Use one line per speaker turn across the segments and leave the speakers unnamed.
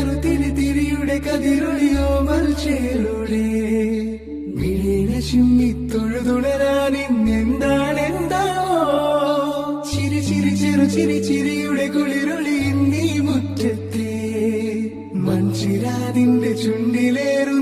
നറുതിരി തിരിയുടെ കതിരൊളിയോ മൽച്ചേലൂടെ മിഴിന ചിമ്മി തൊഴുതുണരാൻ ഇന്നെന്താണ് എന്താണോ ചിരി ചിരി ചെറു ചിരി ചിരിയുടെ കുളിരൊളി നീ മുറ്റത്തെ. മൺചിരാതിന്റെ ചുണ്ടിലേറുന്നതാരെ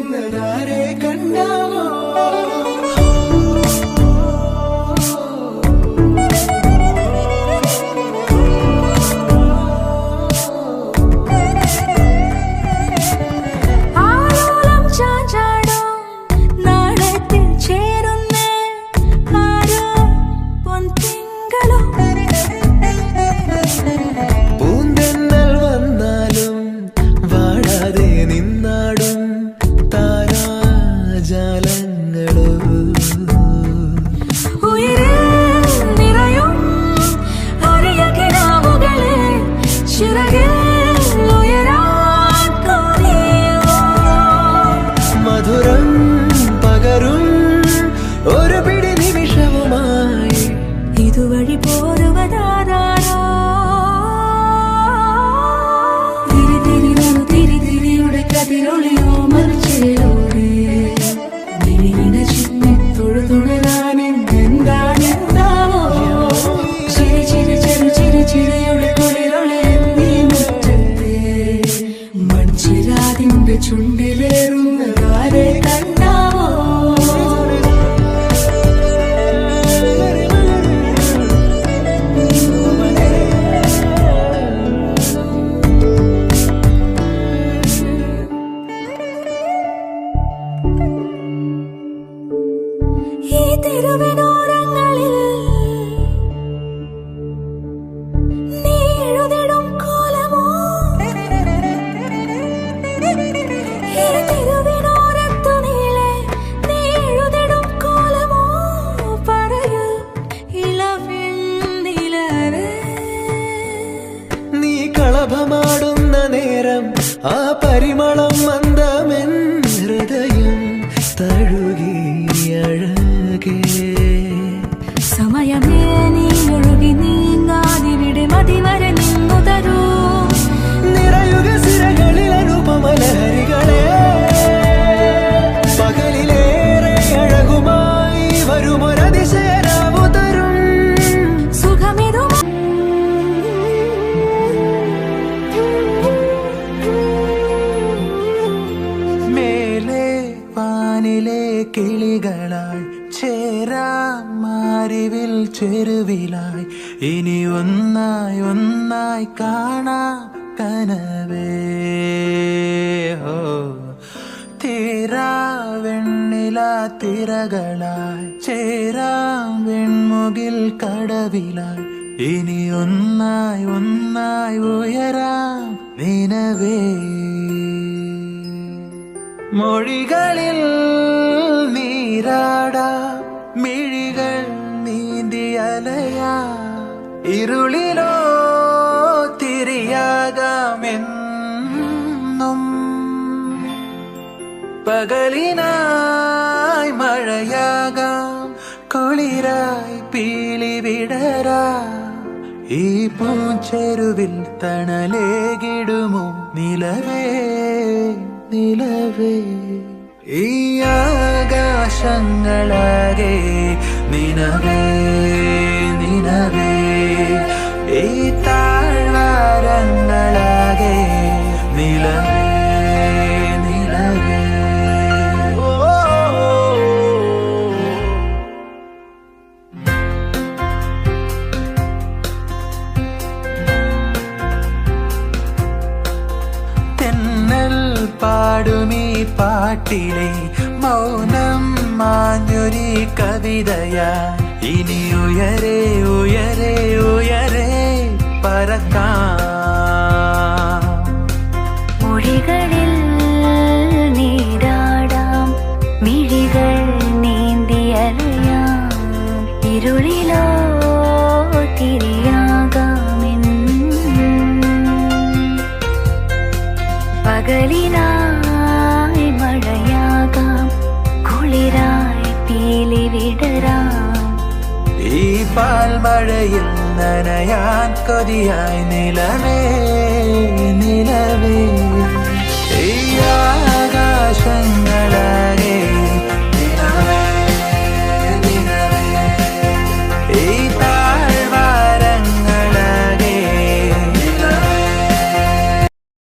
മധുരം പകരും ഒരു പിടി നിമിഷവുമായി.
ഇതുവഴി പോരുവതാരോ തിരി തിരി തിരി തിരിയുടെ കതിരൊളിയോ മറിച്ചിലൂടെ
Apa? കിളികളായി ചേരാ മാറിവിൽ ചെരുവിലായി. ഇനി ഒന്നായി ഒന്നായി കാണാ കനവേ. ഹോ തീരാവെണ്ണില തിരകളായി ചേരാം വെൺമുകിൽ കടവിലായി. ഇനി ഒന്നായി ഒന്നായി ഉയരാം നിനവേ. മൊഴികളിൽ നീരാടാ മിഴികൾ നീന്തിയലയാ ഇരുളിലോ തിരിയാകാമെന്നും. പകലിനായി മഴയാകാം കുളിരായി പീളി വിടരാ. ഈ പൂച്ചെരുവിൽ തണലേകിടുമോ? നിലവേ നിലവേ. ഈ ആകാശങ്ങളാകെ നിനവേ നിനവേ ഈ താഴ്വാരങ്ങളാകെ നിലവേ നിലവേ പാടുമീ പാട്ടിലെ മൗനം മാഞ്ഞൊരി കവിതയാ. ഇനി ഉയരെ ഉയരെ ഉയരെ പറക്കാം.
മൊഴികളിൽ ഇരുളിലോ പകലിനായി
പാൽമഴയിൽ നനയാൻ കൊതിയായി നിലവേ നിലവേ